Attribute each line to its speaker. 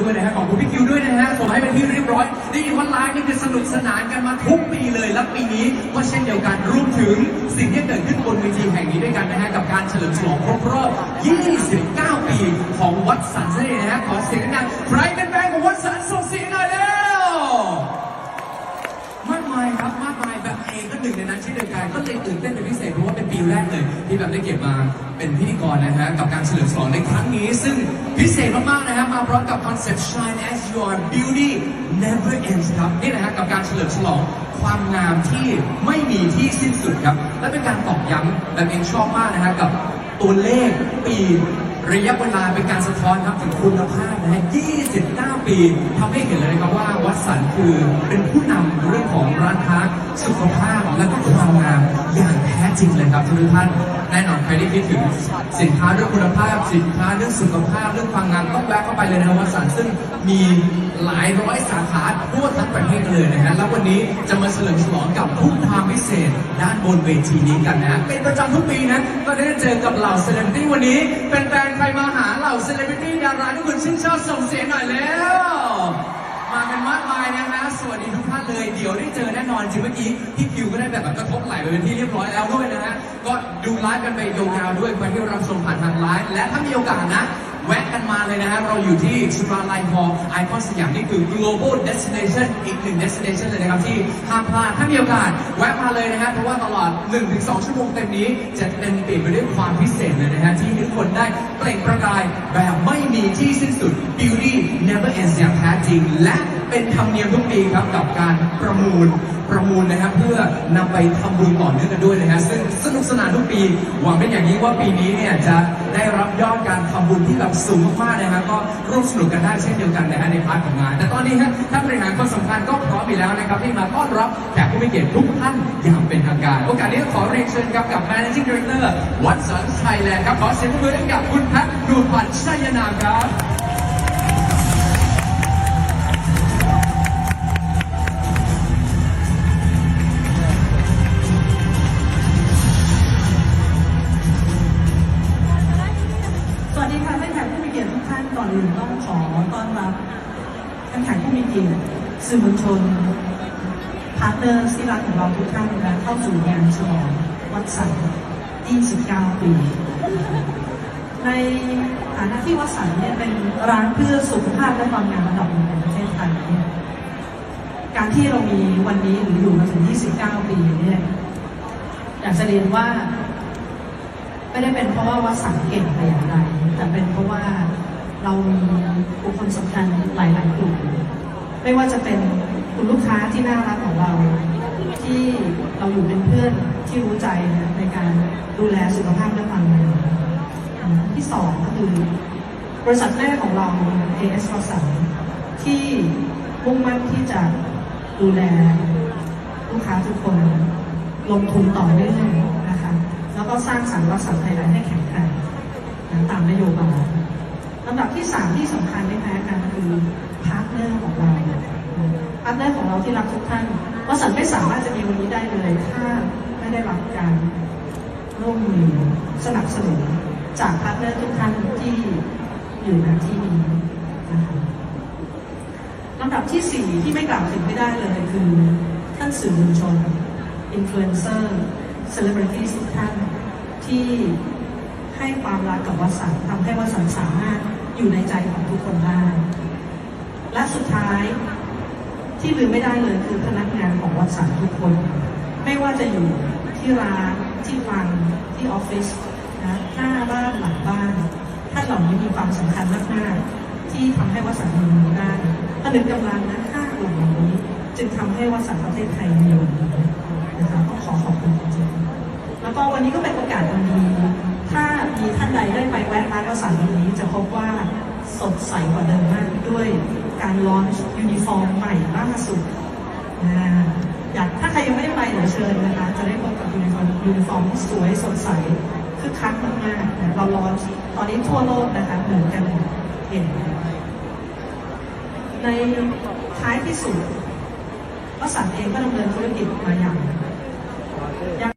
Speaker 1: ด้วยนะฮะขอบคุณพี่คิวด้วยนะฮะส่งให้เป็นที่เรียบร้อยได้ยินว่าไลฟ์นี่คือสนุกสนานกันมาทุกปีเลยและปีนี้ก็เช่นเดียวกันรวมถึงสิ่งที่เกิดขึ้นบนเวทีแห่งนี้ด้วยกันนะฮะกับการเฉลิมฉลองครบรอบ 29 ปีของวัดสันนั่นะฮะขอเสียงดังใครเป็นแฟนของวัดสันส่งเสียงหน่อยเร็วมากมายครับมากมายแบบเองก็หนึ่งในนั้นเช่นเดียวกันก็เลยตื่นเต้นเป็นพิเศษ ปีแรกเลยที่แบบได้เก็บมาเป็นพิธีกรนะฮะกับการเฉลิมฉลองในครั้งนี้ ซึ่งพิเศษมากๆนะฮะมาพร้อมกับคอนเซ็ปต์ shine as your beauty never ends ครับนี่นะฮะกับการเฉลิมฉลองความงามที่ไม่มีที่สิ้นสุดครับ และเป็นการตอกย้ำแบบเองชอบมากนะฮะกับตัวเลขปีระยะเวลาเป็นการสะท้อนครับถึงคุณภาพนะฮะ 29 ปีทำให้เห็นเลยนะครับว่าวัดสันคือเป็นผู้นำเรื่องของร้านค้าสุขภาพและก็ความงามอย่าง จริงเลยครับทุกท่านแน่นอนใครได้คิดถึงสินค้าเรื่องคุณภาพ สินค้าเรื่องสุขภาพเรื่องความงามต้องแวะเข้าไปเลยนะครับวัสันซึ่งมีหลายร้อยสาขาทั่วทั้งประเทศเลยนะฮะแล้ววันนี้จะมาเฉลิมฉลองกับทุกความพิเศษด้านบนเวทีนี้กันนะเป็นประจำทุกปีนะก็ได้เจอกับเหล่าเซเลบริตี้วันนี้เป็นแฟนใครมาหาเหล่าเซเลบริตี้ดาราที่คุณชื่นชอบส่งเสียงหน่อยแล้ว จอแน่นอนจริงเมื่อกี้พี่คิวก็ได้แบบกระทบไหลไปเป็นที่เรียบร้อยแล้วด้วยนะฮะ ก็ดูไลฟ์กันไปยาวๆด้วยใครที่รับชมผ่านทางไลฟ์และถ้ามีโอกาสนะ แวะกันมาเลยนะฮะ เราอยู่ที่สุราไลน์ฮอลไอคอนสยามนี่คือ global destination อีกหนึ่ง destination เลยนะครับที่ห้ามพลาดถ้ามีโอกาสแวะมาเลยนะฮะเพราะว่าตลอด 1-2 ชั่วโมงเต็มนี้จะเต็มเปี่ยนไปด้วยความพิเศษเลยนะฮะที่ทุกคนได้เปล่งประกายแบบไม่มีที่สิ้นสุด beauty never ends อย่างแท้จริงและเป็นธรรมเนียมทุกปีครับกับการประมูลประมูลนะครับ เพื่อนำไปทำบุญต่อเนื่องกันด้วยนะฮะซึ่งสนุกสนานทุกปี หวังเป็นอย่างยิ่งว่าปีนี้เนี่ยจะได้รับยอดการทำบุญที่แบบสูงมากๆนะฮะก็ร่วมสนุกกันได้เช่นเดียวกันนะฮะในพาร์ทของงาน แต่ตอนนี้ฮะท่านบริหารคนสำคัญก็พร้อมอยู่แล้วนะครับที่มาต้อนรับแขกผู้มีเกียรติทุกท่านอย่างเป็นทางการ โอกาสนี้ขอเรียนเชิญครับกับ Managing Director วัดสันไทยแลนด์ครับขอเสียงปรบมือให้กับคุณแพทย์ดูพันธ์ชัยนามครับ
Speaker 2: ท่านแขกผู้มีเกียรติสื่อมวลชนพาร์ทเนอร์ที่รักของเราทุกท่านและเข้าสู่งานฉลองวัดสัน29 ปี ในฐานะที่วัดสันเนี่ยเป็นร้านเพื่อสุขภาพและความงามระดับหนึ่งในประเทศไทยเนี่ยการที่เรามีวันนี้หรืออยู่มาถึง 29 ปีเนี่ยอยากจะเรียนว่า ไม่ได้เป็นเพราะว่าวัดสังเก่งแต่อย่างใดแต่เป็นเพราะว่า เรามีบุคคลสำคัญหลายๆกลุ่มไม่ว่าจะเป็นคุณลูกค้าที่น่ารักของเรา ที่เราอยู่เป็นเพื่อนที่รู้ใจในการดูแลสุขภาพและความงามอันที่สองก็คือบริษัทแม่ของเรา AS วสันที่มุ่งมั่นที่จะดูแลลูกค้าทุกคนลงทุนต่อเนื่องนะคะ แล้วก็สร้างสรรค์วัสดุไทยแลนด์ให้แข็งแกร่งตามนโยบาย ที่สามที่สำคัญไม่แพ้กันคือพาร์ทเนอร์ของเราพาร์ทเนอร์ของเราที่รักทุกท่านวัสดุไม่สามารถจะมีวันนี้ได้เลย ถ้าไม่ได้รับการร่วมมือสนับสนุนจากพาร์ทเนอร์ทุกท่านที่อยู่ณที่นี้นะคะลำดับที่สี่ที่ไม่กล่าวถึงไม่ได้เลยคือท่านสื่อมวลชนอินฟลูเอนเซอร์เซเลบริตี้ทุกท่านที่ให้ความรักกับวัสันทำให้วัสันสามารถ อยู่ในใจของทุกคนได้ และสุดท้ายที่ลืมไม่ได้เลยคือพนักงานของวัดสันทุกคน ไม่ว่าจะอยู่ที่ร้านที่ฟังที่ออฟฟิศนะหน้าบ้านหลังบ้านท่านเหล่านี้มีความสำคัญมากๆที่ทำให้วัดสันมีวันนี้ได้ผนึกกำลังนะห้ากลุ่มเหล่านี้ จึงทำให้วัดสันประเทศไทยมีวันนี้นะคะก็ขอขอบคุณจริงๆแล้วก็วันนี้ก็เป็นโอกาสอันดี ใดได้ไปแวะร้านวสันวันนี้จะพบว่าสดใสกว่าเดิมมากด้วยการลอนยูนิฟอร์มใหม่ล่าสุดอยากถ้าใครยังไม่ได้ไปเดี๋ยวเชิญนะคะ จะได้พบกับยูนิฟอร์มยูนิฟอร์มที่สวยสดใสคึกคักมากๆเราลอนตอนนี้ทั่วโลกนะคะเหมือนกันเห็นในท้ายที่สุดวสันเองก็ดำเนินธุรกิจมาอย่าง